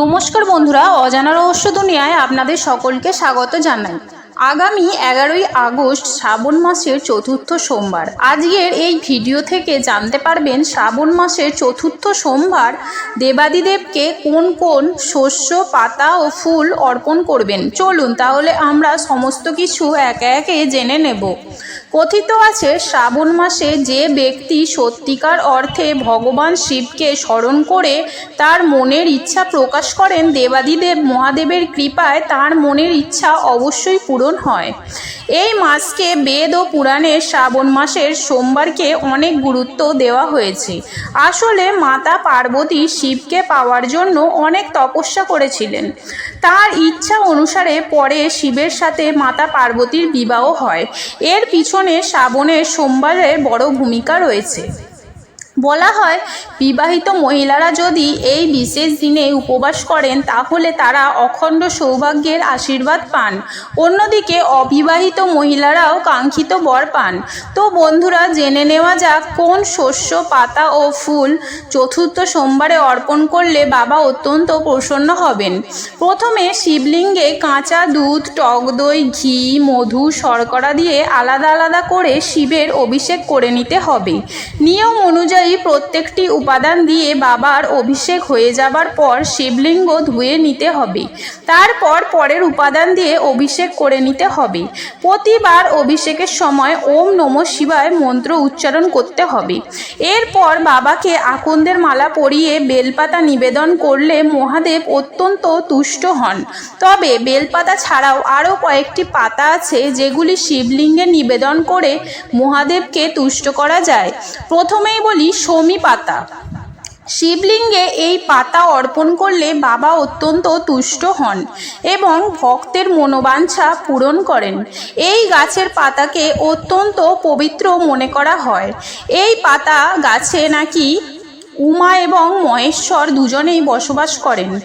নমস্কার বন্ধুরা অজানা রহস্য দুনিয়ায় আপনাদের সকলকে স্বাগত জানাই। আগামী এগারোই আগস্ট শ্রাবণ মাসের চতুর্থ সোমবার। আজকের এই ভিডিও থেকে জানতে পারবেন শ্রাবণ মাসের চতুর্থ সোমবার দেবাদিদেবকে কোন কোন শস্য, পাতা ও ফুল অর্পণ করবেন। চলুন তাহলে আমরা সমস্ত কিছু একে একে জেনে নেব। কথিত আছে, শ্রাবণ মাসে যে ব্যক্তি সত্যিকার অর্থে ভগবান শিবকে স্মরণ করে তার মনের ইচ্ছা প্রকাশ করেন, দেবাদিদেব মহাদেবের কৃপায় তার মনের ইচ্ছা অবশ্যই পূরণ হয়। এই মাসকে বেদ ও পুরাণে শ্রাবণ মাসের সোমবারকে অনেক গুরুত্ব দেওয়া হয়েছে। আসলে মাতা পার্বতী শিবকে পাওয়ার জন্য অনেক তপস্যা করেছিলেন। তার ইচ্ছা অনুসারে পরে শিবের সাথে মাতা পার্বতীর বিবাহ হয়। এর পিছনে শ্রাবণের সোমবারের বড় ভূমিকা রয়েছে। বলা হয়, বিবাহিত মহিলারা যদি এই বিশেষ দিনে উপবাস করেন, তাহলে তারা অখণ্ড সৌভাগ্যের আশীর্বাদ পান। অন্যদিকে, অবিবাহিত মহিলারাও কাঙ্ক্ষিত বর পান। তো বন্ধুরা, জেনে নেওয়া যাক, কোন শস্য, পাতা ও ফুল চতুর্থ সোমবারে অর্পণ করলে বাবা অত্যন্ত প্রসন্ন হবেন? প্রথমে শিবলিঙ্গে কাঁচা দুধ, টক দই, ঘি, মধু, শর্করা দিয়ে আলাদা আলাদা করে শিবের অভিষেক করে নিতে হবে। নিয়ম অনুযায়ী প্রত্যেকটি উপাদান দিয়ে বাবার অভিষেক হয়ে যাবার পর শিবলিঙ্গ ধুয়ে নিতে হবে। তারপর পরের উপাদান দিয়ে অভিষেক করে নিতে হবে। প্রতিবার অভিষেকের সময় ওম নম শিবায় মন্ত্র উচ্চারণ করতে হবে। এরপর বাবাকে আকন্দের মালা পরিয়ে বেলপাতা নিবেদন করলে মহাদেব অত্যন্ত তুষ্ট হন। তবে বেলপাতা ছাড়াও আরও কয়েকটি পাতা আছে যেগুলি শিবলিঙ্গে নিবেদন করে মহাদেবকে তুষ্ট করা যায়। প্রথমেই বলি শমী পাতা। শিবলিঙ্গে এই পাতা অর্পণ করলে বাবা অত্যন্ত তুষ্ট হন এবং ভক্তের মনোবাঞ্ছা পূরণ করেন। এই গাছের পাতাকে অত্যন্ত পবিত্র মনে করা হয়। এই পাতা গাছে নাকি উমা এবং মহেশ্বর দুজনেই বসবাস করেন।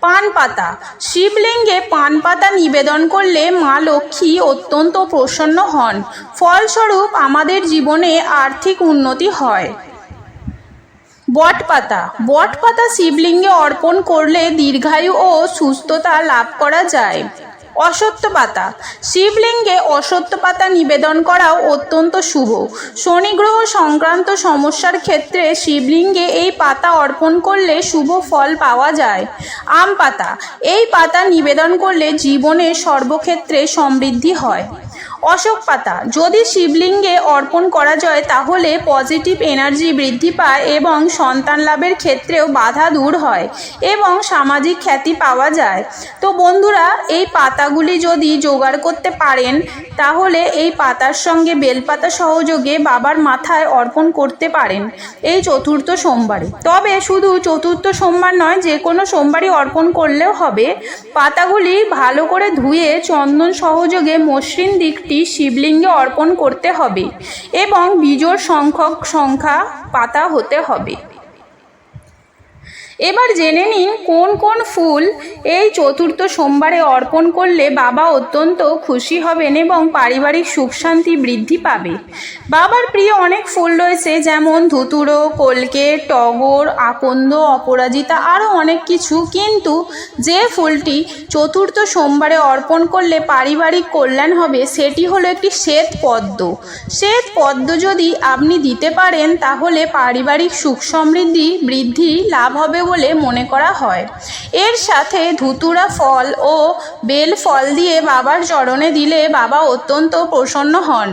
পান পাতা। শিবলিঙ্গে পান পাতা নিবেদন করলে মা লক্ষ্মী অত্যন্ত প্রসন্ন হন। ফলস্বরূপ আমাদের জীবনে আর্থিক উন্নতি হয়। বট পাতা বট পাতা শিবলিঙ্গে অর্পণ করলে দীর্ঘায়ু ও সুস্থতা লাভ করা যায়। অসত্য পাতা শিবলিঙ্গে অসত্য পাতা নিবেদন করাও অত্যন্ত শুভ। শনিগ্রহ সংক্রান্ত সমস্যার ক্ষেত্রে শিবলিঙ্গে এই পাতা অর্পণ করলে শুভ ফল পাওয়া যায়। আম পাতা এই পাতা নিবেদন করলে জীবনে সর্বক্ষেত্রে সমৃদ্ধি হয়। অশোক পাতা। যদি শিবলিঙ্গে অর্পণ করা যায়, তাহলে পজিটিভ এনার্জি বৃদ্ধি পায় এবং সন্তান লাভের ক্ষেত্রেও বাধা দূর হয় এবং সামাজিক খ্যাতি পাওয়া যায়। তো বন্ধুরা, এই পাতাগুলি যদি জোগাড় করতে পারেন, তাহলে এই পাতার সঙ্গে বেলপাতা সহযোগে বাবার মাথায় অর্পণ করতে পারেন এই চতুর্থ সোমবারে। তবে শুধু চতুর্থ সোমবার নয়, যে কোনো সোমবারই অর্পণ করলেও হবে। পাতাগুলি ভালো করে ধুয়ে চন্দন সহযোগে মসৃণ দিকটি শিবলিঙ্গে অর্পণ করতে হবে এবং বীজোর সংখ্যক সংখ্যা পাতা হতে হবে। এবার জেনে নিন কোন কোন ফুল এই চতুর্থ সোমবারে অর্পণ করলে বাবা অত্যন্ত খুশি হবেন এবং পারিবারিক সুখ শান্তি বৃদ্ধি পাবে। বাবার প্রিয় অনেক ফুল রয়েছে, যেমন ধুতুরো কলকে টগর, আকন্দ, অপরাজিতা আরও অনেক কিছু। কিন্তু যে ফুলটি চতুর্থ সোমবারে অর্পণ করলে পারিবারিক কল্যাণ হবে, সেটি হলো একটি শ্বেত পদ্ম। শ্বেত পদ্ম যদি আপনি দিতে পারেন, তাহলে পারিবারিক সুখ সমৃদ্ধি বৃদ্ধি লাভ হবে বলে মনে করা হয়। এর সাথে ধুতুরা ফল ও বেল ফল দিয়ে বাবার চরণে দিলে বাবা অত্যন্ত প্রসন্ন হন।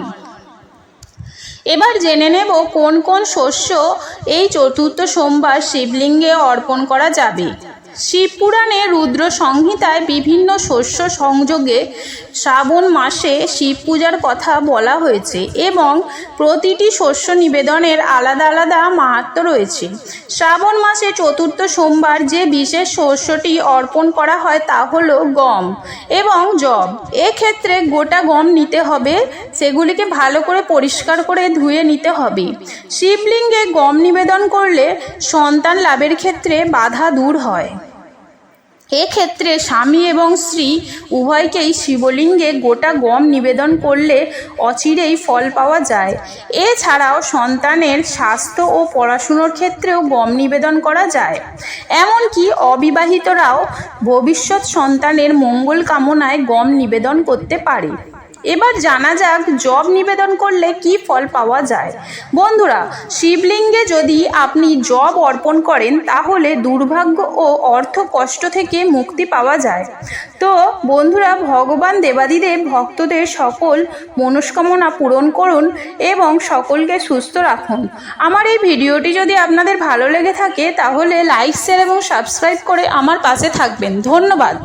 এবার জেনে নেব কোন কোন শস্য এই চতুর্থ সোমবার শিবলিঙ্গে অর্পণ করা যাবে। শিবপুরাণে রুদ্র সংহিতায় বিভিন্ন শস্য সংযোগে শ্রাবণ মাসে শিব পূজার কথা বলা হয়েছে এবং প্রতিটি শস্য নিবেদনের আলাদা আলাদা মাহাত্ম রয়েছে। শ্রাবণ মাসে চতুর্থ সোমবার যে বিশেষ শস্যটি অর্পণ করা হয় তা হল গম এবং জব এক্ষেত্রে গোটা গম নিতে হবে, সেগুলিকে ভালো করে পরিষ্কার করে ধুয়ে নিতে হবে। শিবলিঙ্গে গম নিবেদন করলে সন্তান লাভের ক্ষেত্রে বাধা দূর হয়। এক্ষেত্রে স্বামী এবং স্ত্রী উভয়কেই শিবলিঙ্গে গোটা গম নিবেদন করলে অচিরেই ফল পাওয়া যায়। এছাড়াও সন্তানের স্বাস্থ্য ও পড়াশুনোর ক্ষেত্রেও গম নিবেদন করা যায়। এমনকি অবিবাহিতরাও ভবিষ্যৎ সন্তানের মঙ্গল কামনায় গম নিবেদন করতে পারে। এবার জানা যাক জব নিবেদন করলে কি ফল পাওয়া যায়। বন্ধুরা, শিবলিঙ্গে যদি আপনি জব অর্পণ করেন, তাহলে দুর্ভাগ্য ও অর্থ কষ্ট থেকে মুক্তি পাওয়া যায়। তো, বন্ধুরা, ভগবান দেবাদিদেব ভক্তদের সকল মনস্কামনা পূরণ করুন এবং সকলকে সুস্থ রাখুন। আমার এই ভিডিওটি যদি আপনাদের ভালো লেগে থাকে, তাহলে লাইক শেয়ার এবং সাবস্ক্রাইব করে আমার পাশে থাকবেন। ধন্যবাদ।